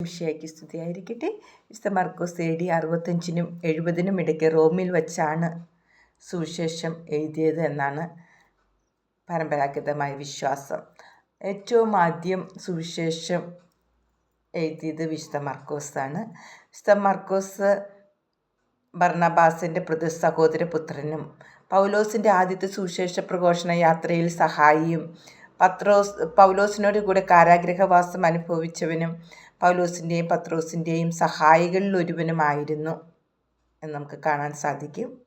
വിഷയയ്ക്ക് സ്തുതിയായിരിക്കട്ടെ. വിശുദ്ധ മർക്കോസ് A D അറുപത്തഞ്ചിനും എഴുപതിനും ഇടയ്ക്ക് റോമിൽ വച്ചാണ് സുവിശേഷം എഴുതിയത് എന്നാണ് പരമ്പരാഗതമായ വിശ്വാസം. ഏറ്റവും ആദ്യം സുവിശേഷം എഴുതിയത് വിശുദ്ധ മർക്കോസാണ്. വിശുദ്ധ മർക്കോസ് ഭർണബാസിന്റെ പ്രതി സഹോദരപുത്രനും പൗലോസിന്റെ ആദ്യത്തെ സുവിശേഷ പ്രഘോഷണ യാത്രയിൽ സഹായിയും പത്രോസ് പൗലോസിനോട് കൂടെ കാരാഗ്രഹവാസം അനുഭവിച്ചവനും പൗലോസിന്റെയും പത്രോസിന്റെയും സഹായികളിൽ ഒരുവനുമായിരുന്നു എന്ന് നമുക്ക് കാണാൻ സാധിക്കും.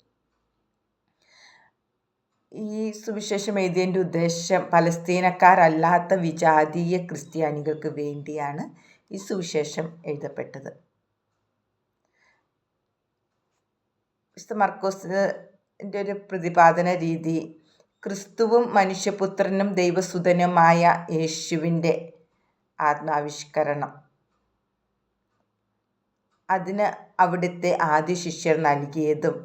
ഈ സുവിശേഷം എഴുതിയതിന്റെ ഉദ്ദേശം പലസ്തീനക്കാരല്ലാത്ത വിജാതീയ ക്രിസ്ത്യാനികൾക്ക് വേണ്ടിയാണ് ഈ സുവിശേഷം എഴുതപ്പെട്ടത്. വിശുദ്ധ മർക്കോസിന്റെ ഒരു പ്രതിപാദന രീതി ക്രിസ്തുവും മനുഷ്യപുത്രനും ദൈവസുതനുമായ യേശുവിന്റെ ആത്മാവിഷ്കരണം. അതിന് അവിടുത്തെ ആദ്യ ശിഷ്യർ നൽകിയതും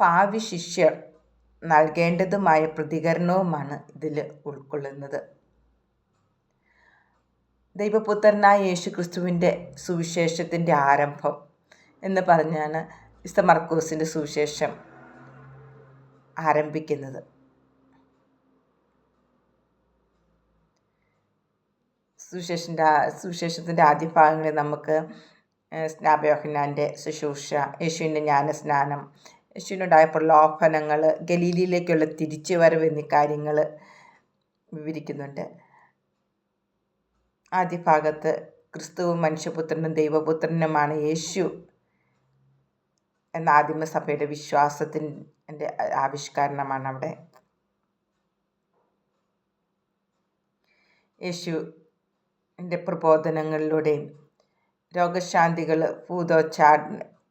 ഭാവി ശിഷ്യർ നൽകേണ്ടതുമായ പ്രതികരണവുമാണ് ഇതിൽ ഉൾക്കൊള്ളുന്നത്. ദൈവപുത്രനായ യേശു ക്രിസ്തുവിന്റെ സുവിശേഷത്തിന്റെ ആരംഭം എന്ന് പറഞ്ഞാണ് ഇസ്ത മർക്കോസിന്റെ സുവിശേഷം ആരംഭിക്കുന്നത്. സുവിശേഷന്റെ സുവിശേഷത്തിന്റെ ആദ്യ ഭാഗങ്ങളിൽ നമുക്ക് സ്നാപയോഹന്നാന്റെ ശുശ്രൂഷ യേശുവിന്റെ ജ്ഞാനസ്നാനം യേശുവിനുണ്ടായ പ്രലോഭനങ്ങൾ ഗലീലിയിലേക്കുള്ള തിരിച്ചു വരവ് എന്നീ കാര്യങ്ങൾ വിവരിക്കുന്നുണ്ട്. ആദ്യ ഭാഗത്ത് ക്രിസ്തുവും മനുഷ്യപുത്രനും ദൈവപുത്രനുമാണ് യേശു എന്ന ആദിമസഭയുടെ വിശ്വാസത്തിന്റെ ആവിഷ്കരണമാണ് അവിടെ. യേശുവിന്റെ പ്രബോധനങ്ങളിലൂടെയും രോഗശാന്തികൾ ഭൂതോച്ചാ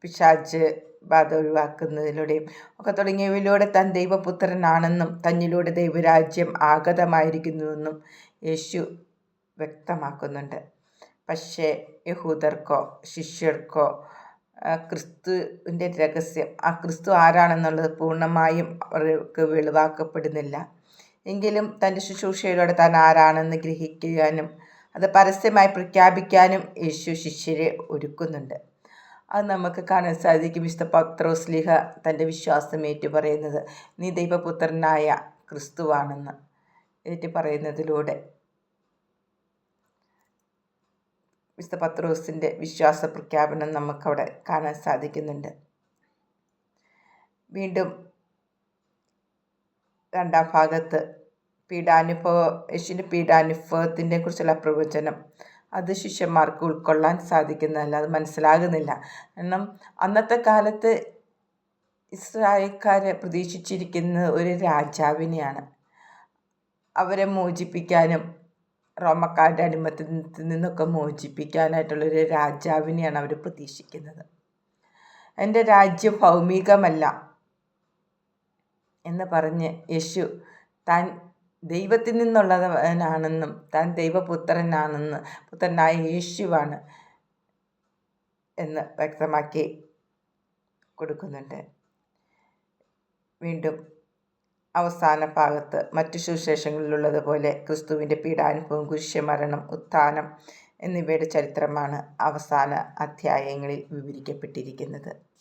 പിശാച്ച് ബാധ ഒഴിവാക്കുന്നതിലൂടെയും ഒക്കെ തുടങ്ങിയവയിലൂടെ താൻ ദൈവപുത്രനാണെന്നും തന്നിലൂടെ ദൈവരാജ്യം ആഗതമായിരിക്കുന്നുവെന്നും യേശു വ്യക്തമാക്കുന്നുണ്ട്. പക്ഷേ യഹൂദർക്കോ ശിഷ്യർക്കോ ക്രിസ്തുവിന്റെ രഹസ്യം ആ ക്രിസ്തു ആരാണെന്നുള്ളത് പൂർണമായും അവർക്ക് വെളിവാക്കപ്പെടുന്നില്ല. എങ്കിലും തന്റെ ശുശ്രൂഷയിലൂടെ താൻ ആരാണെന്ന് ഗ്രഹിക്കാനും അത് പരസ്യമായി പ്രഖ്യാപിക്കാനും യേശു ശിഷ്യരെ ഒരുക്കുന്നുണ്ട്. അത് നമുക്ക് കാണാൻ സാധിക്കും. വിശുദ്ധ പത്രോസ്ലിഹ തന്റെ വിശ്വാസം ഏറ്റു പറയുന്നത് നീ ദൈവപുത്രനായ ക്രിസ്തുവാണെന്ന് ഏറ്റു പറയുന്നതിലൂടെ. വിശുദ്ധ പത്രോസിന്റെ വിശ്വാസ പ്രഖ്യാപനം നമുക്കവിടെ കാണാൻ സാധിക്കുന്നുണ്ട്. വീണ്ടും രണ്ടാം ഭാഗത്ത് പീഡാനുഭവ യേശുവിന്റെ പീഡാനുഭവത്തിനെ കുറിച്ചുള്ള പ്രവചനം. അത് ശിഷ്യന്മാർക്ക് ഉൾക്കൊള്ളാൻ സാധിക്കുന്നതല്ല. അത് മനസ്സിലാകുന്നില്ല. കാരണം അന്നത്തെ കാലത്ത് ഇസ്രായേൽക്കാരെ പ്രതീക്ഷിച്ചിരിക്കുന്ന ഒരു രാജാവിനെയാണ്. അവരെ മോചിപ്പിക്കാനും റോമക്കാരുടെ അടിമത്തത്തിൽ നിന്നൊക്കെ മോചിപ്പിക്കാനായിട്ടുള്ളൊരു രാജാവിനെയാണ് അവർ പ്രതീക്ഷിക്കുന്നത്. എന്റെ രാജ്യം ഭൗമികമല്ല എന്ന് പറഞ്ഞ് യേശു താൻ ദൈവത്തിൽ നിന്നുള്ളവനാണെന്നും താൻ ദൈവപുത്രനാണെന്ന് പുത്രനായ യേശുവാണ് എന്ന് വ്യക്തമാക്കി കൊടുക്കുന്നുണ്ട്. വീണ്ടും അവസാന ഭാഗത്ത് മറ്റു സുവിശേഷങ്ങളിലുള്ളതുപോലെ ക്രിസ്തുവിന്റെ പീഡാനുഭവം കുരിശമരണം ഉത്ഥാനം എന്നിവയുടെ ചരിത്രമാണ് അവസാന അധ്യായങ്ങളിൽ വിവരിക്കപ്പെട്ടിരിക്കുന്നത്.